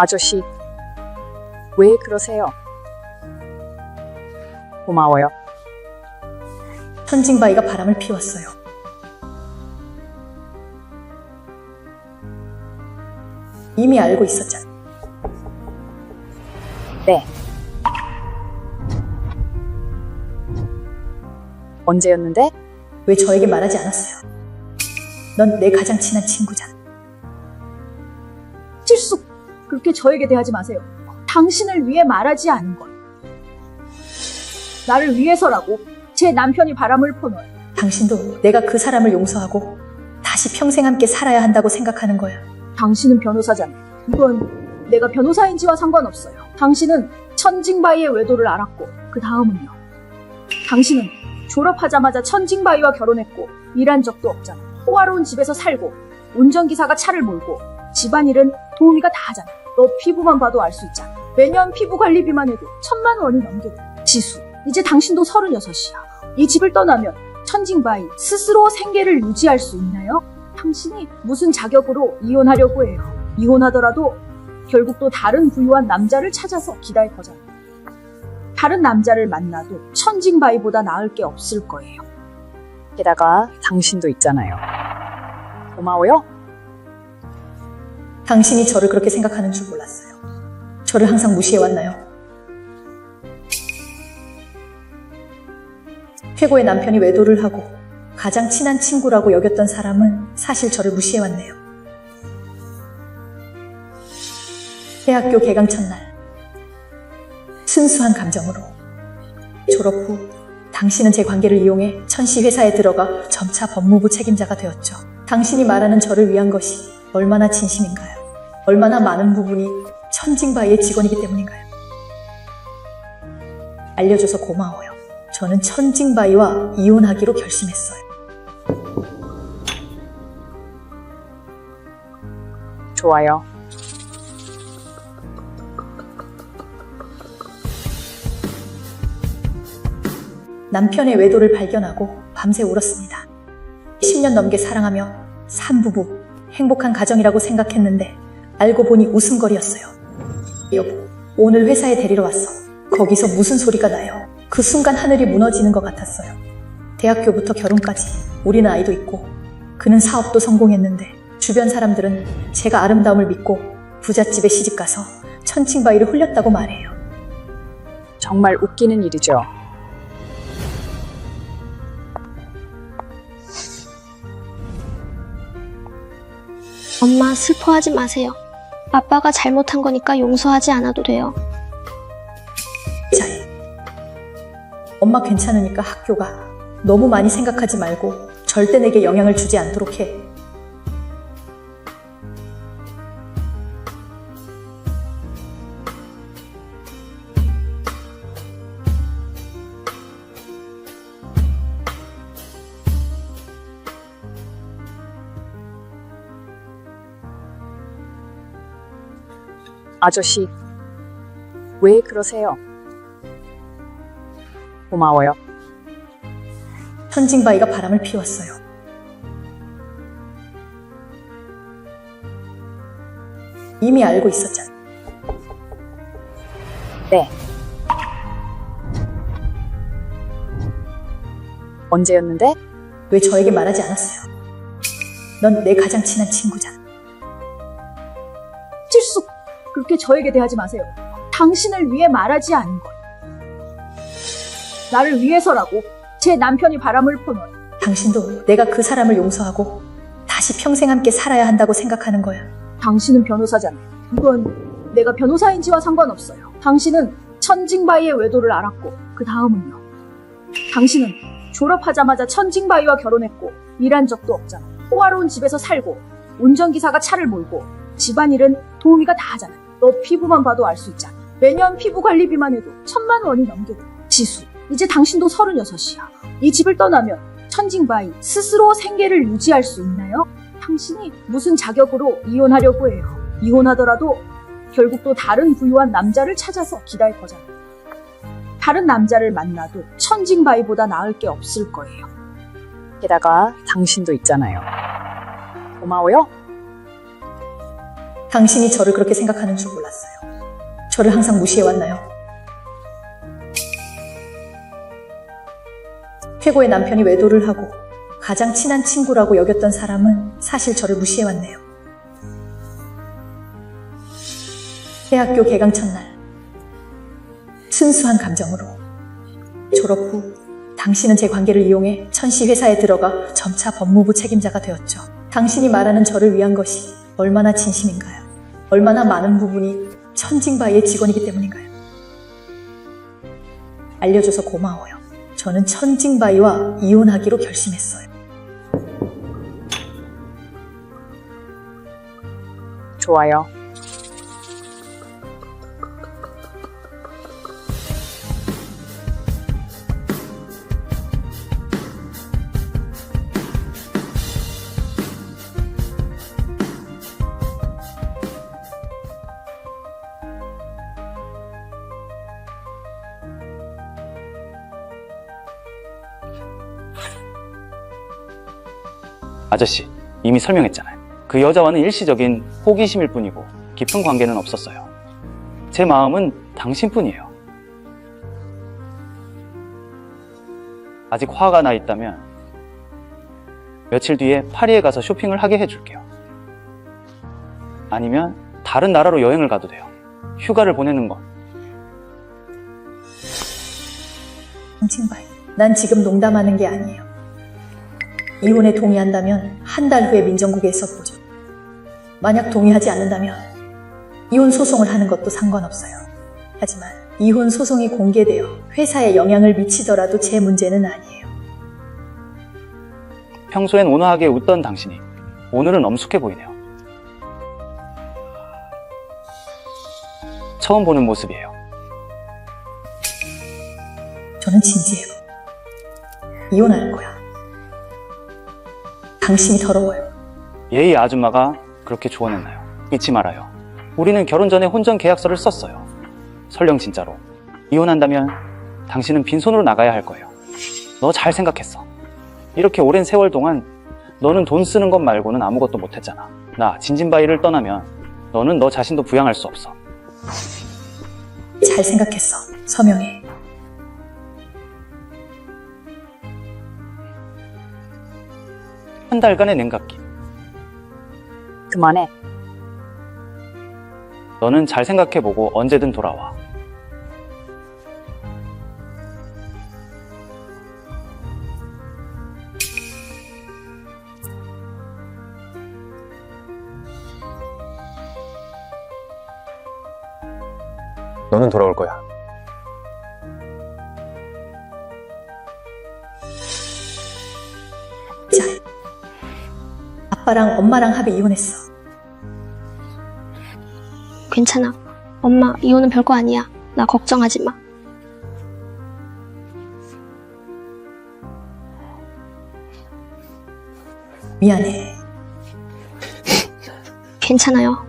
아저씨, 왜 그러세요? 고마워요. 천징바이가 바람을 피웠어요. 이미 알고 있었잖아. 네. 언제였는데? 왜 저에게 말하지 않았어요? 넌 내 가장 친한 친구잖아. 그렇게 저에게 대하지 마세요. 당신을 위해 말하지 않은 것. 나를 위해서라고 제 남편이 바람을 퍼놓은 당신도 내가 그 사람을 용서하고 다시 평생 함께 살아야 한다고 생각하는 거야. 당신은 변호사잖아요. 이건 내가 변호사인지와 상관없어요. 당신은 천징바이의 외도를 알았고 그 다음은요. 당신은 졸업하자마자 천징바이와 결혼했고 일한 적도 없잖아. 호화로운 집에서 살고 운전기사가 차를 몰고 집안일은 도우미가 다 하잖아. 너 피부만 봐도 알 수 있잖아. 매년 피부 관리비만 해도 천만 원이 넘게 돼. 지수, 이제 당신도 서른여섯이야. 이 집을 떠나면 천징바이 스스로 생계를 유지할 수 있나요? 당신이 무슨 자격으로 이혼하려고 해요. 이혼하더라도 결국 또 다른 부유한 남자를 찾아서 기다릴 거잖아요. 다른 남자를 만나도 천징바이보다 나을 게 없을 거예요. 게다가 당신도 있잖아요. 고마워요. 당신이 저를 그렇게 생각하는 줄 몰랐어요. 저를 항상 무시해왔나요? 최고의 남편이 외도를 하고 가장 친한 친구라고 여겼던 사람은 사실 저를 무시해왔네요. 대학교 개강 첫날 순수한 감정으로 졸업 후 당신은 제 관계를 이용해 천시 회사에 들어가 점차 법무부 책임자가 되었죠. 당신이 말하는 저를 위한 것이 얼마나 진심인가요? 얼마나 많은 부분이 천징바이의 직원이기 때문인가요? 알려줘서 고마워요. 저는 천징바이와 이혼하기로 결심했어요. 좋아요. 남편의 외도를 발견하고 밤새 울었습니다. 10년 넘게 사랑하며 산부부, 행복한 가정이라고 생각했는데 알고 보니 웃음거리였어요. 여보, 오늘 회사에 데리러 왔어. 거기서 무슨 소리가 나요? 그 순간 하늘이 무너지는 것 같았어요. 대학교부터 결혼까지 우리는 아이도 있고 그는 사업도 성공했는데 주변 사람들은 제가 아름다움을 믿고 부잣집에 시집가서 천칭바위를 홀렸다고 말해요. 정말 웃기는 일이죠. 엄마 슬퍼하지 마세요. 아빠가 잘못한 거니까 용서하지 않아도 돼요. 자, 엄마 괜찮으니까 학교가 너무 많이 생각하지 말고 절대 내게 영향을 주지 않도록 해. 아저씨, 왜 그러세요? 고마워요. 천징바이가 바람을 피웠어요. 이미 알고 있었잖아. 네. 언제였는데? 왜 저에게 말하지 않았어요? 넌 내 가장 친한 친구잖아. 그렇게 저에게 대하지 마세요. 당신을 위해 말하지 않은 것. 나를 위해서라고 제 남편이 바람을 퍼놓은 당신도 내가 그 사람을 용서하고 다시 평생 함께 살아야 한다고 생각하는 거야. 당신은 변호사잖아요. 이건 내가 변호사인지와 상관없어요. 당신은 천징바이의 외도를 알았고 그 다음은요. 당신은 졸업하자마자 천징바이와 결혼했고 일한 적도 없잖아. 호화로운 집에서 살고 운전기사가 차를 몰고 집안일은 도우미가 다 하잖아. 너 피부만 봐도 알 수 있잖아. 매년 피부 관리비만 해도 천만 원이 넘게 돼. 지수, 이제 당신도 서른여섯이야. 이 집을 떠나면 천징바이 스스로 생계를 유지할 수 있나요? 당신이 무슨 자격으로 이혼하려고 해요. 이혼하더라도 결국 또 다른 부유한 남자를 찾아서 기다릴 거잖아. 다른 남자를 만나도 천징바이보다 나을 게 없을 거예요. 게다가 당신도 있잖아요. 고마워요. 당신이 저를 그렇게 생각하는 줄 몰랐어요. 저를 항상 무시해왔나요? 최고의 남편이 외도를 하고 가장 친한 친구라고 여겼던 사람은 사실 저를 무시해왔네요. 대학교 개강 첫날 순수한 감정으로 졸업 후 당신은 제 관계를 이용해 천시 회사에 들어가 점차 법무부 책임자가 되었죠. 당신이 말하는 저를 위한 것이 얼마나 진심인가요? 얼마나 많은 부분이 천징바이의 직원이기 때문인가요? 알려줘서 고마워요. 저는 천징바이와 이혼하기로 결심했어요. 좋아요. 아저씨, 이미 설명했잖아요. 그 여자와는 일시적인 호기심일 뿐이고 깊은 관계는 없었어요. 제 마음은 당신뿐이에요. 아직 화가 나 있다면 며칠 뒤에 파리에 가서 쇼핑을 하게 해줄게요. 아니면 다른 나라로 여행을 가도 돼요. 휴가를 보내는 건 천징바이, 난 지금 농담하는 게 아니에요. 이혼에 동의한다면 한 달 후에 민정국에서 보죠. 만약 동의하지 않는다면 이혼 소송을 하는 것도 상관없어요. 하지만 이혼 소송이 공개되어 회사에 영향을 미치더라도 제 문제는 아니에요. 평소엔 온화하게 웃던 당신이 오늘은 엄숙해 보이네요. 처음 보는 모습이에요. 저는 진지해요. 이혼할 거야. 당신이 더러워요. 예의 아줌마가 그렇게 조언했나요? 잊지 말아요. 우리는 결혼 전에 혼전 계약서를 썼어요. 설령 진짜로 이혼한다면 당신은 빈손으로 나가야 할 거예요. 너 잘 생각했어. 이렇게 오랜 세월 동안 너는 돈 쓰는 것 말고는 아무것도 못했잖아. 나 진진바이를 떠나면 너는 너 자신도 부양할 수 없어. 잘 생각했어. 서명해. 한 달간의 냉각기. 그만해. 너는 잘 생각해보고 언제든 돌아와. 너는 돌아올 거야. 아빠랑 엄마랑 합의 이혼했어. 괜찮아. 엄마, 이혼은 별거 아니야. 나 걱정하지 마. 미안해. 괜찮아요.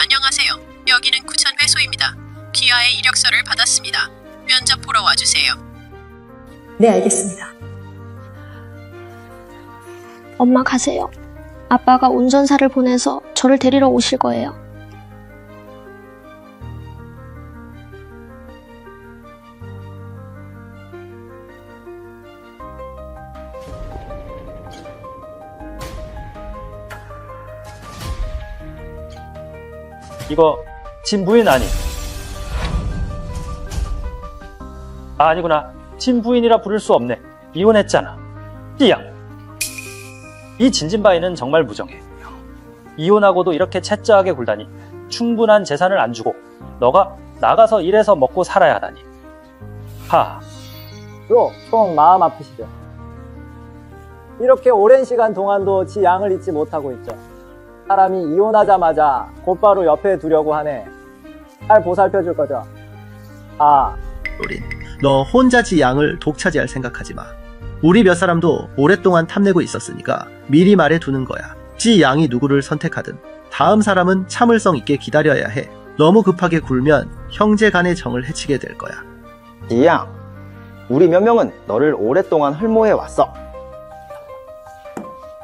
안녕하세요. 여기는 구천 회소입니다. 귀하의 이력서를 받았습니다. 면접 보러 와주세요. 네, 알겠습니다. 엄마 가세요. 아빠가 운전사를 보내서 저를 데리러 오실 거예요. 이거 진부인 아니? 아, 아니구나. 진부인이라 부를 수 없네. 이혼했잖아. 띠양. 이 진진바이는 정말 무정해. 이혼하고도 이렇게 채짜하게 굴다니 충분한 재산을 안 주고 너가 나가서 일해서 먹고 살아야 하다니. 하, 또, 총 마음 아프시죠? 이렇게 오랜 시간 동안도 지 양을 잊지 못하고 있죠. 사람이 이혼하자마자 곧바로 옆에 두려고 하네. 잘 보살펴 줄 거죠? 아, 우린 너 혼자 지 양을 독차지할 생각하지 마. 우리 몇 사람도 오랫동안 탐내고 있었으니까 미리 말해 두는 거야. 지 양이 누구를 선택하든 다음 사람은 참을성 있게 기다려야 해. 너무 급하게 굴면 형제 간의 정을 해치게 될 거야. 이양, 우리 몇 명은 너를 오랫동안 헐모해 왔어.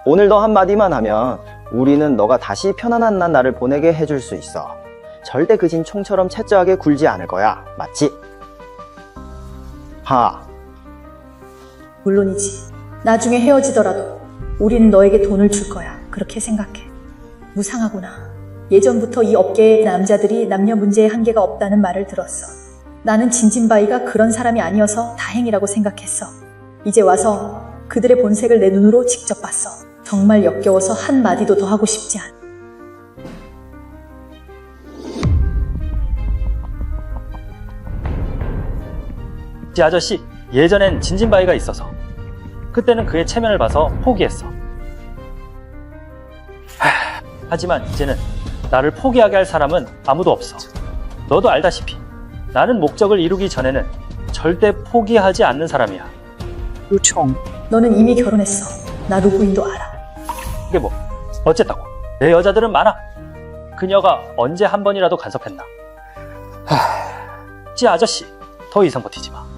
오늘 너 한마디만 하면 우리는 너가 다시 편안한 날 나를 보내게 해줄 수 있어. 절대 그진 총처럼 채저하게 굴지 않을 거야. 맞지? 하. 물론이지. 나중에 헤어지더라도 우리는 너에게 돈을 줄 거야. 그렇게 생각해. 무상하구나. 예전부터 이 업계의 남자들이 남녀 문제에 한계가 없다는 말을 들었어. 나는 진진바이가 그런 사람이 아니어서 다행이라고 생각했어. 이제 와서 그들의 본색을 내 눈으로 직접 봤어. 정말 역겨워서 한 마디도 더 하고 싶지 않아. 이 아저씨 예전엔 진진바이가 있어서 그때는 그의 체면을 봐서 포기했어. 하, 하지만 이제는 나를 포기하게 할 사람은 아무도 없어. 너도 알다시피 나는 목적을 이루기 전에는 절대 포기하지 않는 사람이야. 루총, 너는 이미 결혼했어. 나 누구인도 알아. 그게 뭐 어쨌다고 내 여자들은 많아. 그녀가 언제 한 번이라도 간섭했나? 하, 지 아저씨 더 이상 버티지 마.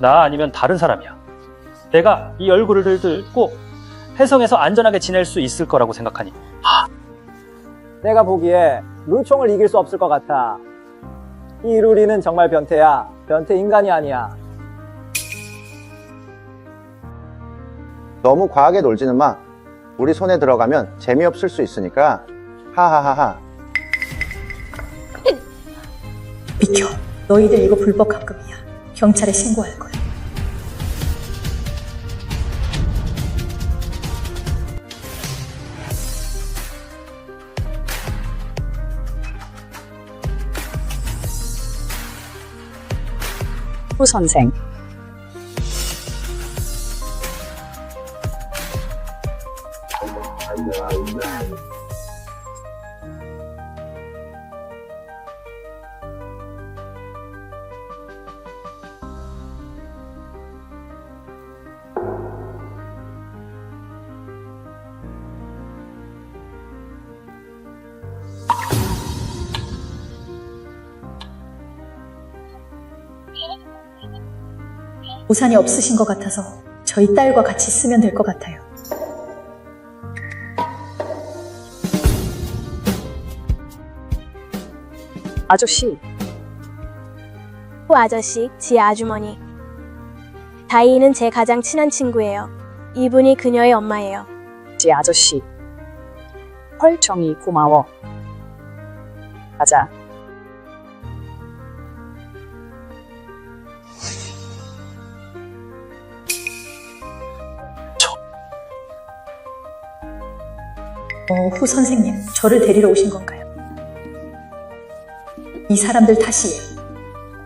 나 아니면 다른 사람이야. 내가 이 얼굴을 들고 해성에서 안전하게 지낼 수 있을 거라고 생각하니 내가 보기에 루총을 이길 수 없을 것 같아. 이 루리는 정말 변태야. 변태 인간이 아니야. 너무 과하게 놀지는 마. 우리 손에 들어가면 재미없을 수 있으니까. 하하하하. 비켜. 너희들 이거 불법 합금이야. 경찰에 신고할 거야. 후 선생, 우산이 없으신 것 같아서 저희 딸과 같이 쓰면 될 것 같아요. 아저씨, 후 아저씨, 지 아주머니. 다이는 제 가장 친한 친구예요. 이분이 그녀의 엄마예요. 지 아저씨. 헐청이 고마워. 가자. 어, 후 선생님, 저를 데리러 오신 건가요? 이 사람들 탓이에요.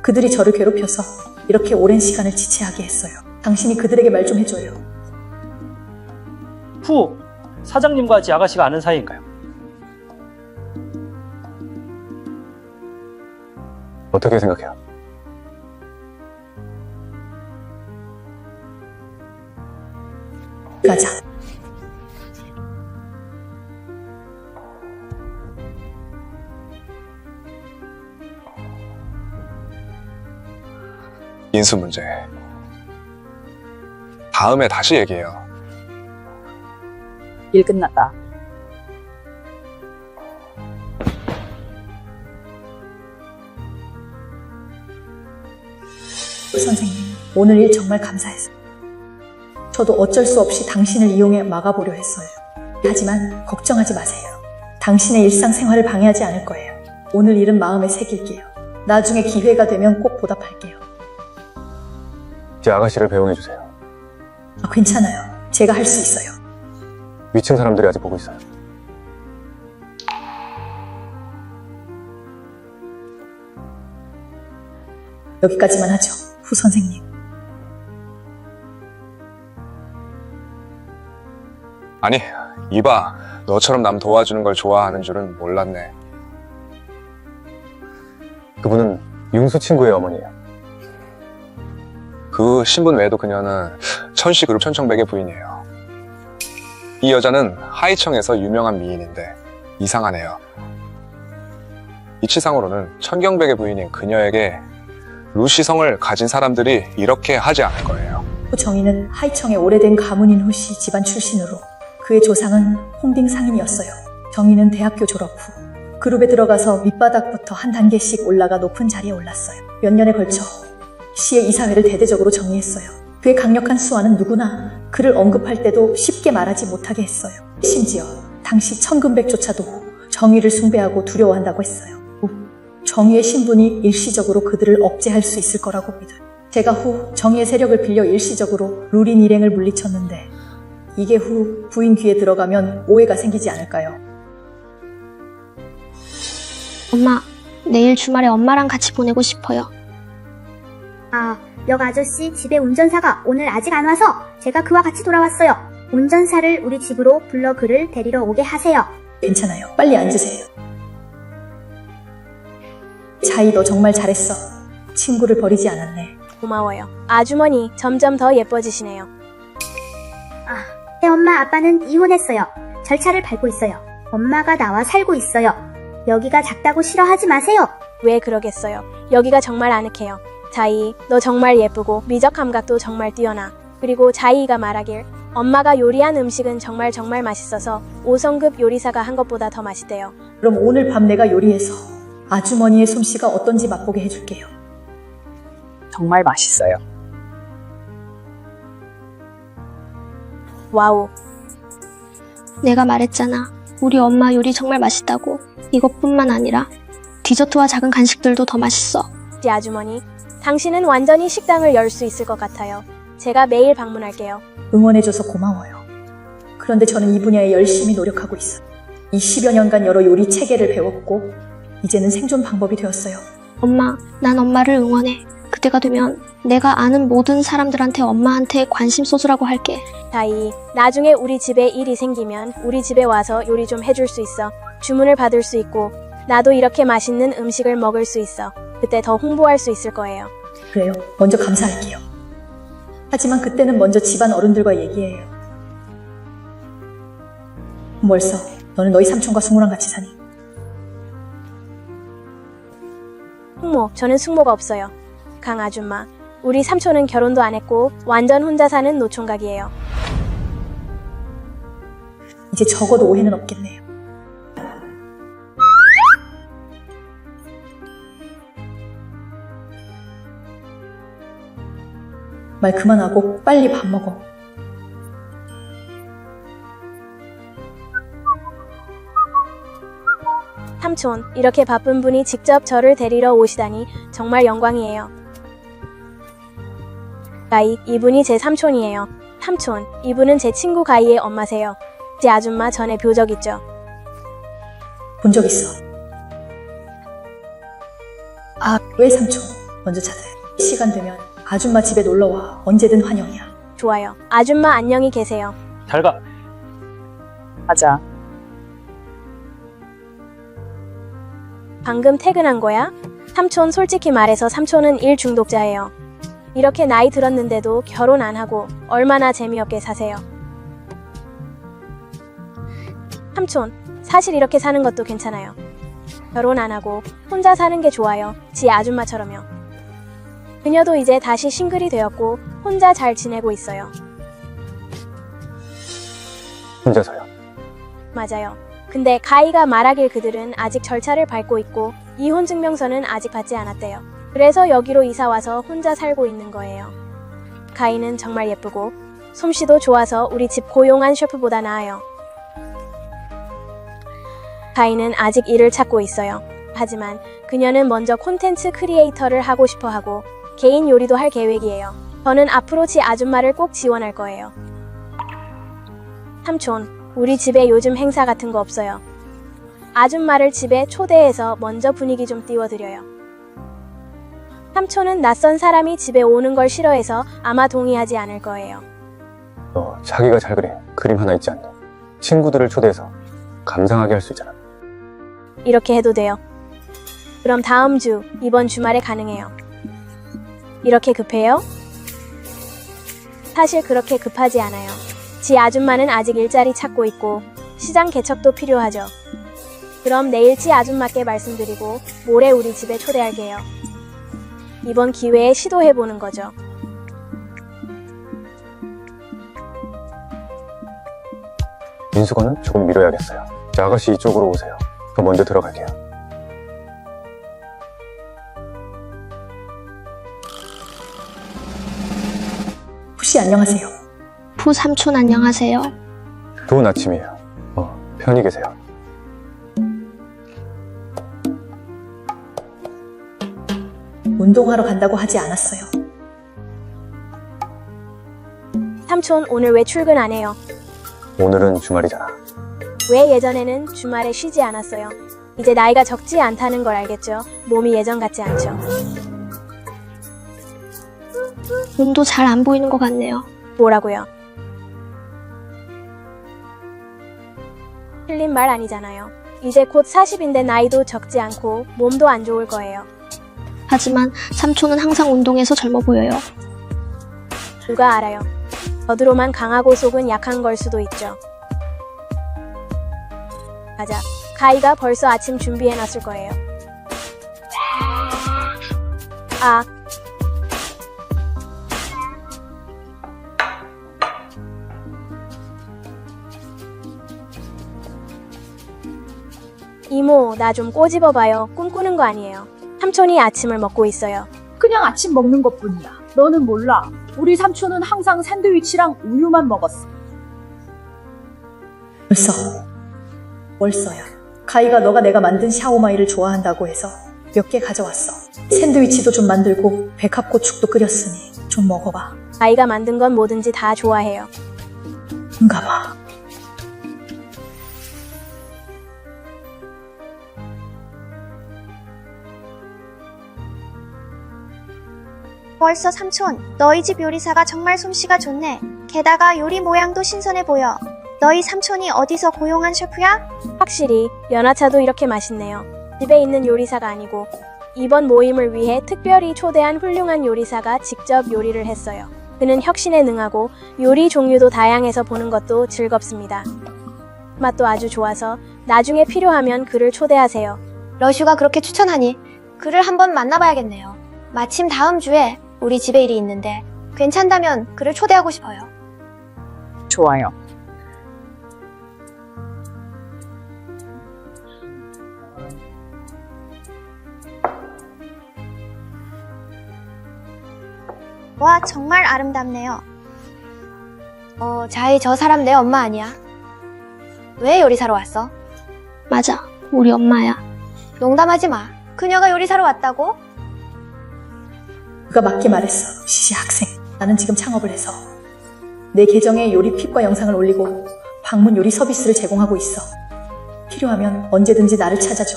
그들이 저를 괴롭혀서 이렇게 오랜 시간을 지체하게 했어요. 당신이 그들에게 말 좀 해줘요. 후 사장님과 지 아가씨가 아는 사이인가요? 어떻게 생각해요? 가자. 인수 문제. 다음에 다시 얘기해요. 일 끝났다. 후 선생님, 오늘 일 정말 감사했어요. 저도 어쩔 수 없이 당신을 이용해 막아보려 했어요. 하지만 걱정하지 마세요. 당신의 일상생활을 방해하지 않을 거예요. 오늘 일은 마음에 새길게요. 나중에 기회가 되면 꼭 보답할게요. 제 아가씨를 배웅해주세요. 아, 괜찮아요. 제가 할 수 있어요. 위층 사람들이 아직 보고 있어요. 여기까지만 하죠. 후 선생님. 아니, 이봐. 너처럼 남 도와주는 걸 좋아하는 줄은 몰랐네. 그분은 융수 친구의 어머니예요. 그 신분 외에도 그녀는 천시그룹 천청백의 부인이에요. 이 여자는 하이청에서 유명한 미인인데 이상하네요. 이치상으로는 천경백의 부인인 그녀에게 루시성을 가진 사람들이 이렇게 하지 않을 거예요. 후 정의는 하이청의 오래된 가문인 후씨 집안 출신으로 그의 조상은 홍딩 상인이었어요. 정희는 대학교 졸업 후 그룹에 들어가서 밑바닥부터 한 단계씩 올라가 높은 자리에 올랐어요. 몇 년에 걸쳐 시의 이사회를 대대적으로 정리했어요. 그의 강력한 수완은 누구나 그를 언급할 때도 쉽게 말하지 못하게 했어요. 심지어 당시 천금백조차도 정의를 숭배하고 두려워한다고 했어요. 후, 정의의 신분이 일시적으로 그들을 억제할 수 있을 거라고 믿어요. 제가 후 정의의 세력을 빌려 일시적으로 룰인 일행을 물리쳤는데 이게 후 부인 귀에 들어가면 오해가 생기지 않을까요? 엄마, 내일 주말에 엄마랑 같이 보내고 싶어요. 아, 역 아저씨 집에 운전사가 오늘 아직 안 와서 제가 그와 같이 돌아왔어요. 운전사를 우리 집으로 불러 그를 데리러 오게 하세요. 괜찮아요. 빨리 앉으세요. 자이 너 정말 잘했어. 친구를 버리지 않았네. 고마워요. 아주머니 점점 더 예뻐지시네요. 아, 내 엄마 아빠는 이혼했어요. 절차를 밟고 있어요. 엄마가 나와 살고 있어요. 여기가 작다고 싫어하지 마세요. 왜 그러겠어요? 여기가 정말 아늑해요. 자이, 너 정말 예쁘고 미적 감각도 정말 뛰어나. 그리고 자이가 말하길 엄마가 요리한 음식은 정말 정말 맛있어서 5성급 요리사가 한 것보다 더 맛있대요. 그럼 오늘 밤 내가 요리해서 아주머니의 솜씨가 어떤지 맛보게 해줄게요. 정말 맛있어요. 와우. 내가 말했잖아. 우리 엄마 요리 정말 맛있다고. 이것뿐만 아니라 디저트와 작은 간식들도 더 맛있어. 지 아주머니, 당신은 완전히 식당을 열 수 있을 것 같아요. 제가 매일 방문할게요. 응원해줘서 고마워요. 그런데 저는 이 분야에 열심히 노력하고 있어요. 이 10여 년간 여러 요리 체계를 배웠고 이제는 생존 방법이 되었어요. 엄마, 난 엄마를 응원해. 그때가 되면 내가 아는 모든 사람들한테 엄마한테 관심 쏟으라고 할게. 자이, 나중에 우리 집에 일이 생기면 우리 집에 와서 요리 좀 해줄 수 있어. 주문을 받을 수 있고, 나도 이렇게 맛있는 음식을 먹을 수 있어. 그때 더 홍보할 수 있을 거예요. 그래요. 먼저 감사할게요. 하지만 그때는 먼저 집안 어른들과 얘기해요. 멀써 너는 너희 삼촌과 숙모랑 같이 사니? 숙모, 저는 숙모가 없어요. 강 아줌마, 우리 삼촌은 결혼도 안 했고 완전 혼자 사는 노총각이에요. 이제 적어도 오해는 없겠네요. 말 그만하고 빨리 밥 먹어. 삼촌, 이렇게 바쁜 분이 직접 저를 데리러 오시다니 정말 영광이에요. 가이, 이분이 제 삼촌이에요. 삼촌, 이분은 제 친구 가이의 엄마세요. 제 아줌마 전에 묘적 있죠. 본 적 있어. 아, 왜 삼촌? 먼저 찾아요. 시간 되면 아줌마 집에 놀러와. 언제든 환영이야. 좋아요. 아줌마 안녕히 계세요. 잘 가. 가자. 방금 퇴근한 거야? 삼촌 솔직히 말해서 삼촌은 일 중독자예요. 이렇게 나이 들었는데도 결혼 안 하고 얼마나 재미없게 사세요. 삼촌, 사실 이렇게 사는 것도 괜찮아요. 결혼 안 하고 혼자 사는 게 좋아요. 지 아줌마처럼요. 그녀도 이제 다시 싱글이 되었고 혼자 잘 지내고 있어요. 혼자서요. 맞아요. 근데 가이가 말하길 그들은 아직 절차를 밟고 있고 이혼 증명서는 아직 받지 않았대요. 그래서 여기로 이사 와서 혼자 살고 있는 거예요. 가이는 정말 예쁘고 솜씨도 좋아서 우리 집 고용한 셰프보다 나아요. 가이는 아직 일을 찾고 있어요. 하지만 그녀는 먼저 콘텐츠 크리에이터를 하고 싶어 하고 개인 요리도 할 계획이에요. 저는 앞으로 지 아줌마를 꼭 지원할 거예요. 삼촌, 우리 집에 요즘 행사 같은 거 없어요. 아줌마를 집에 초대해서 먼저 분위기 좀 띄워드려요. 삼촌은 낯선 사람이 집에 오는 걸 싫어해서 아마 동의하지 않을 거예요. 너 자기가 잘 그린 그림 하나 있지 않냐? 친구들을 초대해서 감상하게 할 수 있잖아. 이렇게 해도 돼요. 그럼 다음 주, 이번 주말에 가능해요. 이렇게 급해요? 사실 그렇게 급하지 않아요. 지 아줌마는 아직 일자리 찾고 있고 시장 개척도 필요하죠. 그럼 내일 지 아줌마께 말씀드리고 모레 우리 집에 초대할게요. 이번 기회에 시도해보는 거죠. 민수건은 조금 미뤄야겠어요. 자, 아가씨 이쪽으로 오세요. 저 먼저 들어갈게요. 푸씨 안녕하세요. 부 삼촌 안녕하세요. 좋은 아침이에요. 어, 편히 계세요. 운동하러 간다고 하지 않았어요. 삼촌 오늘 왜 출근 안 해요? 오늘은 주말이잖아. 왜 예전에는 주말에 쉬지 않았어요? 이제 나이가 적지 않다는 걸 알겠죠? 몸이 예전 같지 않죠? 몸도 잘 안 보이는 것 같네요. 뭐라고요? 틀린 말 아니잖아요. 이제 곧 40인데 나이도 적지 않고 몸도 안 좋을 거예요. 하지만 삼촌은 항상 운동해서 젊어 보여요. 누가 알아요? 겉으로만 강하고 속은 약한 걸 수도 있죠. 가자. 가이가 벌써 아침 준비해놨을 거예요. 아, 이모, 나 좀 꼬집어봐요. 꿈꾸는 거 아니에요. 삼촌이 아침을 먹고 있어요. 그냥 아침 먹는 것 뿐이야. 너는 몰라. 우리 삼촌은 항상 샌드위치랑 우유만 먹었어. 벌써. 벌써야. 가이가 너가 내가 만든 샤오마이를 좋아한다고 해서 몇 개 가져왔어. 샌드위치도 좀 만들고 백합고축도 끓였으니 좀 먹어봐. 아이가 만든 건 뭐든지 다 좋아해요. 응가 봐. 벌써 삼촌, 너희 집 요리사가 정말 솜씨가 좋네. 게다가 요리 모양도 신선해 보여. 너희 삼촌이 어디서 고용한 셰프야? 확실히 연하차도 이렇게 맛있네요. 집에 있는 요리사가 아니고 이번 모임을 위해 특별히 초대한 훌륭한 요리사가 직접 요리를 했어요. 그는 혁신에 능하고 요리 종류도 다양해서 보는 것도 즐겁습니다. 맛도 아주 좋아서 나중에 필요하면 그를 초대하세요. 러슈가 그렇게 추천하니 그를 한번 만나봐야겠네요. 마침 다음 주에 우리 집에 일이 있는데 괜찮다면 그를 초대하고 싶어요. 좋아요. 와, 정말 아름답네요. 어, 자이 저 사람 내 엄마 아니야? 왜 요리사러 왔어? 맞아, 우리 엄마야. 농담하지 마. 그녀가 요리사러 왔다고? 그가 맞게 말했어. 시시 학생. 나는 지금 창업을 해서 내 계정에 요리 픽과 영상을 올리고 방문 요리 서비스를 제공하고 있어. 필요하면 언제든지 나를 찾아줘.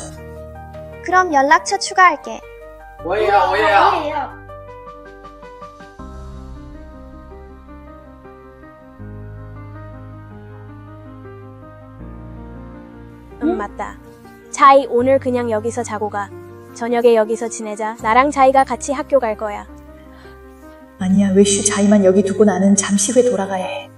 그럼 연락처 추가할게. 오해야, 오해야. 음, 맞다. 자이 오늘 그냥 여기서 자고 가. 저녁에 여기서 지내자. 나랑 자이가 같이 학교 갈 거야. 아니야, 왜슈 자이만 여기 두고 나는 잠시 후에 돌아가야 해.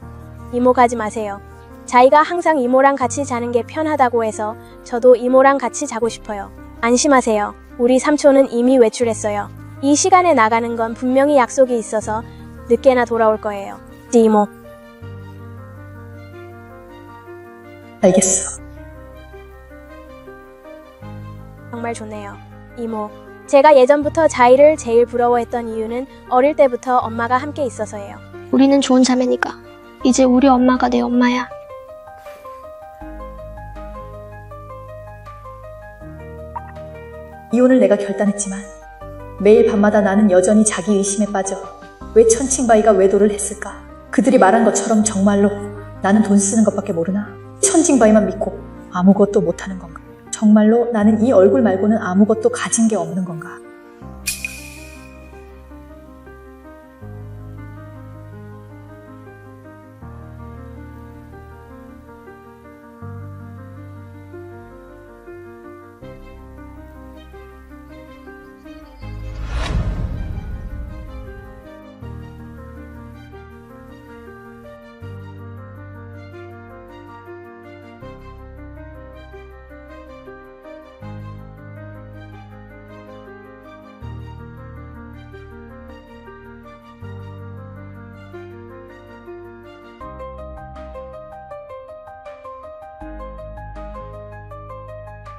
이모 가지 마세요. 자이가 항상 이모랑 같이 자는 게 편하다고 해서 저도 이모랑 같이 자고 싶어요. 안심하세요. 우리 삼촌은 이미 외출했어요. 이 시간에 나가는 건 분명히 약속이 있어서 늦게나 돌아올 거예요. 이모. 알겠어. 정말 좋네요. 이모. 제가 예전부터 자이를 제일 부러워했던 이유는 어릴 때부터 엄마가 함께 있어서예요. 우리는 좋은 자매니까. 이제 우리 엄마가 내 엄마야. 이혼을 내가 결단했지만 매일 밤마다 나는 여전히 자기 의심에 빠져 왜 천칭바이가 외도를 했을까? 그들이 말한 것처럼 정말로 나는 돈 쓰는 것밖에 모르나? 천칭바이만 믿고 아무것도 못하는 건가? 정말로 나는 이 얼굴 말고는 아무것도 가진 게 없는 건가?